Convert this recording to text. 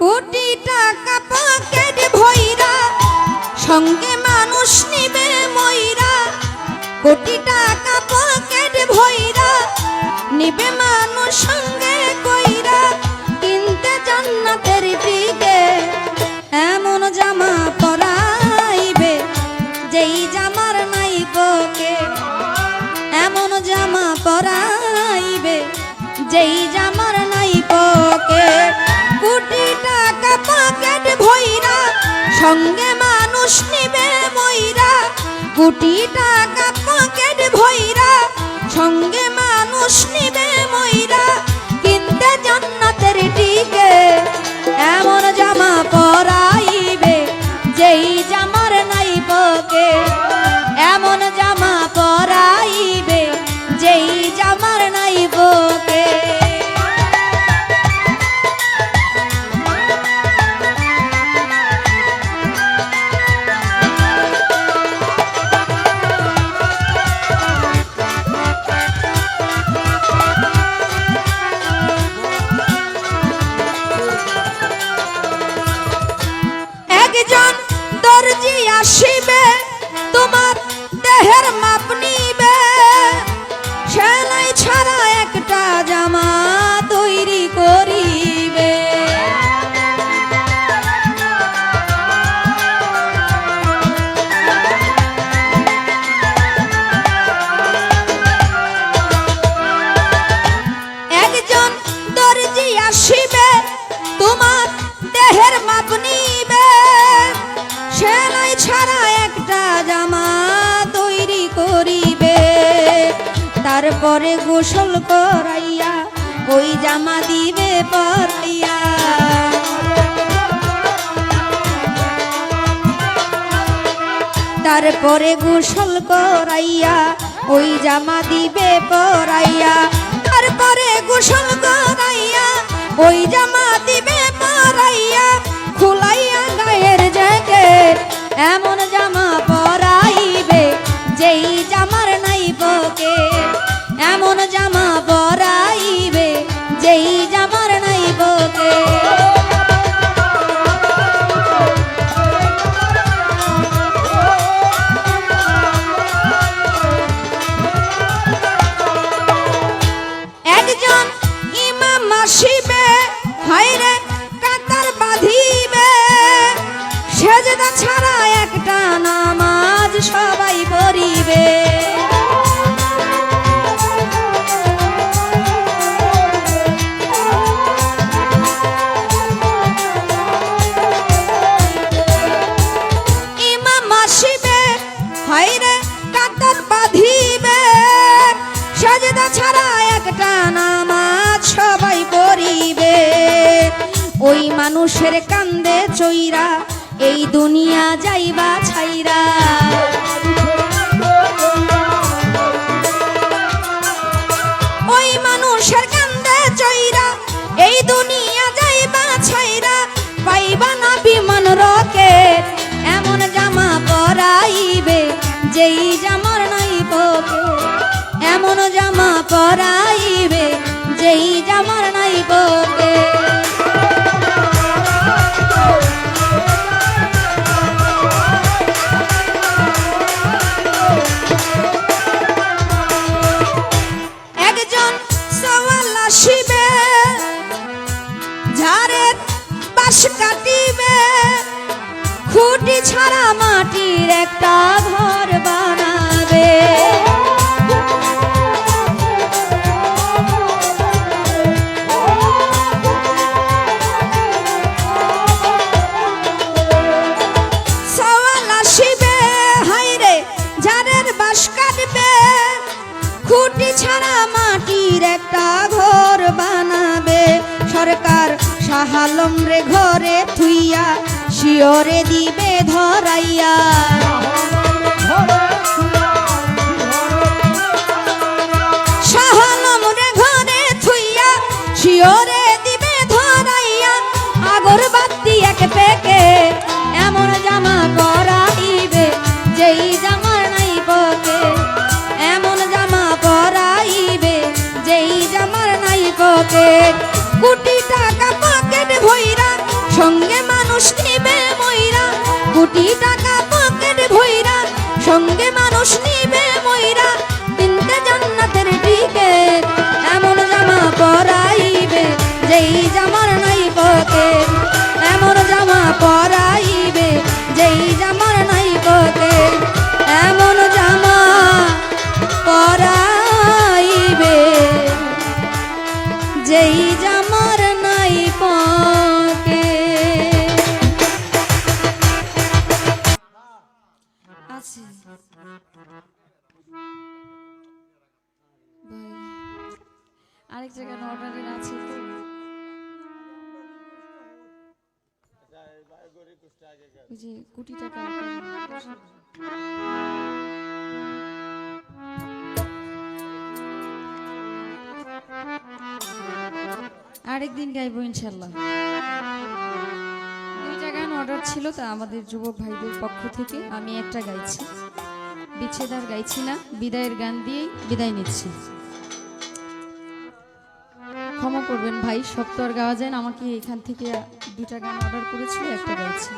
কোটি টাকা পকেট ভৈরা সঙ্গে মানুষ নিবে ময়রা কোটি টাকা পকেট ভৈরা নিবে সঙ্গে মানুষ নিবে ময়রা গুটি টাকা আসিবে তোমার দেহের মাপ তারপরে গোসল করাইয়া, ওই জামা দিবে পরাইয়া। তারপরে গোসল করাইয়া, ওই জামা দিবে পরাইয়া। তারপরে গোসল করাইয়া, ওই জামা দিবে পরাইয়া। খুলাইয়া গায়ের জ্যাকেট এমন জামা পরাইবে, যেই জামার নাই বকে এমন জামা ওই মানুষের কান্দে চইরা, এই দুনিয়া যাইবা ছাইরা। ওই মানুষের এই দুনিয়া যাইবা ছাইরা, পাইবা এমন জামা পরাইবে, যেই জামার নাই এমন জামা পরাইবে, যেই জামার নাই বাস কাটিবে। খুঁটি ছাড়া মাটির একটা ঘর বানাবে। খুঁটি ছাড়া মাটির একটা ঘর বানাবে। সরকার সাহালম রে ঘরে থুইয়া শিওরে দিবে ধরাইয়া। শাহালম রে ঘরে থুইয়া শিওরে y আরেক জায়গায় কোটি। টাকা আরেকদিন গাইবো ইনশাল্লাহ। অর্ডার ছিল তা আমাদের যুবক ভাইদের পক্ষ থেকে আমি একটা গাইছি। বিচ্ছেদার গাইছি না, বিদায়ের গান দিয়েই বিদায় নিচ্ছি। ক্ষমা করবেন ভাই, সব তো আর গাওয়া যায় না, আমাকে এখান থেকে দুটা গান অর্ডার করেছিল, একটা গাইছি।